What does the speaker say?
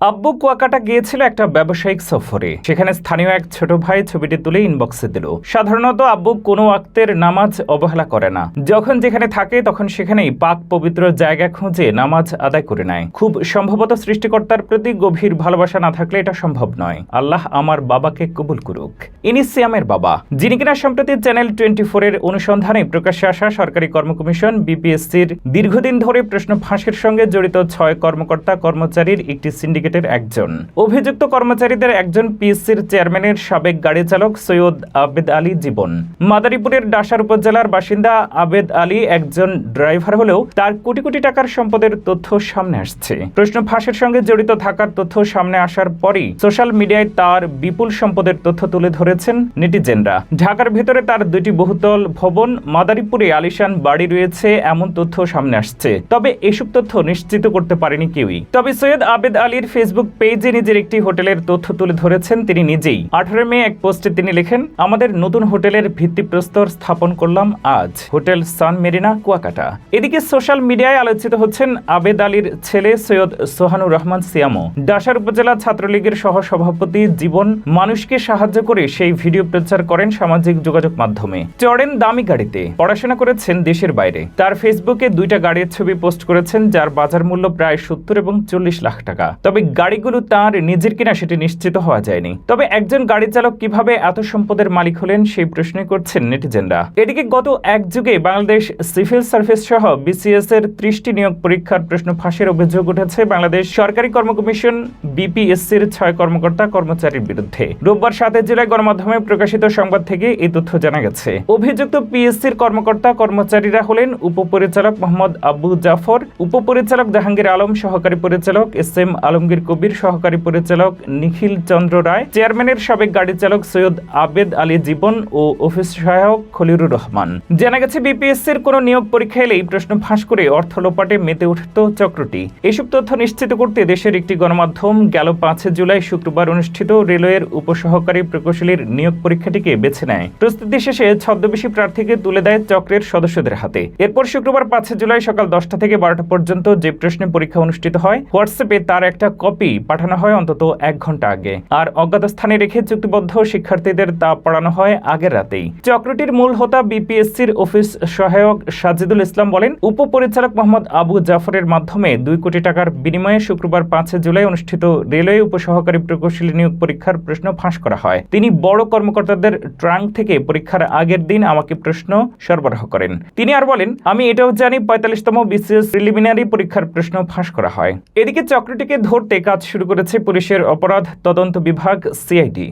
আব্বু কুয়াকাটা গিয়েছিল একটা ব্যবসায়িক সফরে। সেখানে স্থানীয় এক ছোট ভাই ছবিটি তুলে ইনবক্সে দিল। সাধারণত আব্বু কোনো আক্তের নামাজ অবহেলা করে না। যখন যেখানে থাকে, তখন সেখানেই পাক পবিত্র জায়গা খুঁজে নামাজ আদায় করে নেয়। খুব সম্ভবত সৃষ্টিকর্তার প্রতি গভীর ভালোবাসা না থাকলে এটা সম্ভব নয়। আল্লাহ আমার বাবাকে কবুল করুক। ইনি সিয়ামের বাবা, যিনি কিনা সম্প্রতি চ্যানেল টোয়েন্টি ফোরের অনুসন্ধানে প্রকাশ্যে আসা সরকারি কর্ম কমিশন বিপিএসসির দীর্ঘদিন ধরে প্রশ্ন ফাঁসের সঙ্গে জড়িত ছয় কর্মকর্তা কর্মচারীর একটি সিন্ডিকেটের একজন। অভিযুক্ত কর্মচারীদের একজন পিএসসির চেয়ারম্যানের সাবেক গাড়ি চালক সৈয়দ আবেদ আলী জীবন। মাদারীপুরের ডাসার উপজেলার বাসিন্দা আবেদ আলী একজন ড্রাইভার হলেও তার কোটি কোটি টাকার সম্পদের তথ্য সামনে আসছে। প্রশ্ন ফাঁসের সঙ্গে জড়িত থাকার তথ্য সামনে আসার পরই সোশ্যাল মিডিয়ায় তার বিপুল সম্পদের তথ্য তুলে ধরেছেন নেটিজেনরা। ঢাকার ভেতরে তার দুটি বহুতল ভবন, মাদারীপুরে আলিশান বাড়ি রয়েছে, এমন তথ্য সামনে আসছে। তবে এসব তথ্য নিশ্চিত করতে পারেনি কেউই। তবে সৈয়দ আবেদ আলীর ফেসবুক পেজে নিজের একটি হোটেলের তথ্য তুলে ধরেছেন তিনি নিজেই। আঠারো মে এক পোস্টে তিনি লেখেন, আমাদের নতুন হোটেলের ভিত্তিপ্রস্তর স্থাপন করলাম আজ। Hotel Sun Marina, Kuakata. এদিকে সোশ্যাল মিডিয়ায় আলোচিত হচ্ছেন আবেদ আলীর ছেলে সৈয়দ সোহানুর রহমান সিয়ামো ডাসার উপজেলা ছাত্রলীগের সহ সভাপতি জীবন মানুষকে সাহায্য করে সেই ভিডিও প্রচার করেন সামাজিক যোগাযোগ মাধ্যমে। চড়েন দামি গাড়িতে। পড়াশোনা করেছেন দেশের বাইরে। তার ফেসবুকে দুইটা গাড়ির ছবি পোস্ট করেছেন, যার বাজার মূল্য প্রায় সত্তর এবং চল্লিশ লাখ টাকা। তবে গাড়িগুলো তার নিজের কিনা সেটি নিশ্চিত হওয়া যায়নি। তবে একজন গাড়ি চালক কীভাবে এত সম্পদের মালিক হলেন সেই প্রশ্নই করছেন নেটিজেনরা। এদিকে গত এক যুগে বাংলাদেশ সিভিল সার্ভিস সহ বিসিএস এর ত্রিশটি নিয়োগ পরীক্ষার প্রশ্ন ফাঁসের অভিযোগ উঠেছে বাংলাদেশ সরকারি কর্ম কমিশন বিপিএসসির ছয় কর্মকর্তা কর্মচারীর বিরুদ্ধে। রোববার সাতের জেলায় গণমাধ্যমে প্রকাশিত সংবাদ থেকে এই তথ্য জানা গেছে। অভিযুক্ত পিএসসির কর্মকর্তা কর্মচারীরা হলেন উপপরিচালক মোহাম্মদ আবু জাফর, উপপরিচালক জাহাঙ্গীর আলম, সহকারী পরিচালক এস এম আলমগীর কবির সহকারী পরিচালক নিখিল চন্দ্র রায়, চেয়ারম্যানের সাবেক গাড়ি চালক সৈয়দ আবেদ আলী জীবন ও অফিস সহায়ক খলিরুর রহমান। জানা গেছে, বিপিএসসির কোনো নিয়োগ পরীক্ষা এলেই প্রশ্ন ফাঁস করে অর্থ লোপাটে মেতে উঠত চক্রটি। এসব তথ্য নিশ্চিত করতে দেশের একটি গণমাধ্যম গেল পাঁচে জুলাই শুক্রবার অনুষ্ঠিত রেলওয়ের উপসহকারী প্রকৌশলীর নিয়োগ পরীক্ষাটিকে বেছে নেয়। প্রস্তুতি শেষে ছদ্মবেশী প্রার্থীকে তুলে দেয় চক্রের সদস্যদের হাতে। এরপর শুক্রবার পাঁচে জুলাই সকাল দশটা থেকে বারোটা পর্যন্ত যে প্রশ্নে পরীক্ষা অনুষ্ঠিত হয়, হোয়াটসঅ্যাপে তার একটা কপি পাঠানো হয় অন্তত এক ঘণ্টা আগে। আর অজ্ঞাত স্থানে রেখে চুক্তিবদ্ধ শিক্ষার্থীদের তা পড়ানো হয় আগের রাতেই। চক্রটির মূল হোতা বিপিএসসির অফিস সহায়ক সাজিদুল ইসলাম বলেন, উপপরিচালক মোহাম্মদ আবু জাফরের মাধ্যমে দুই কোটি টাকার বিনিময়ে শুক্রবার পাঁচে জুলাই অনুষ্ঠিত রেলওয়ে উপসহকারী প্রকৌশলী নিয়োগ পরীক্ষার প্রশ্ন ফাঁস করা হয়। তিনি বড় কর্মকর্তাদের ট্রাঙ্ক থেকে পরীক্ষার আগের দিন আমাকে প্রশ্ন সরবরাহ করেন। তিনি আর বলেন, আমি এটাও জানি, পঁয়তাল্লিশতম বিসিএস প্রিলিমিনারি পরীক্ষার প্রশ্ন ফাঁস করা হয়। এদিকে চক্রটিকে ধরতে কাজ শুরু করেছে পুলিশের অপরাধ তদন্ত বিভাগ সিআইডি।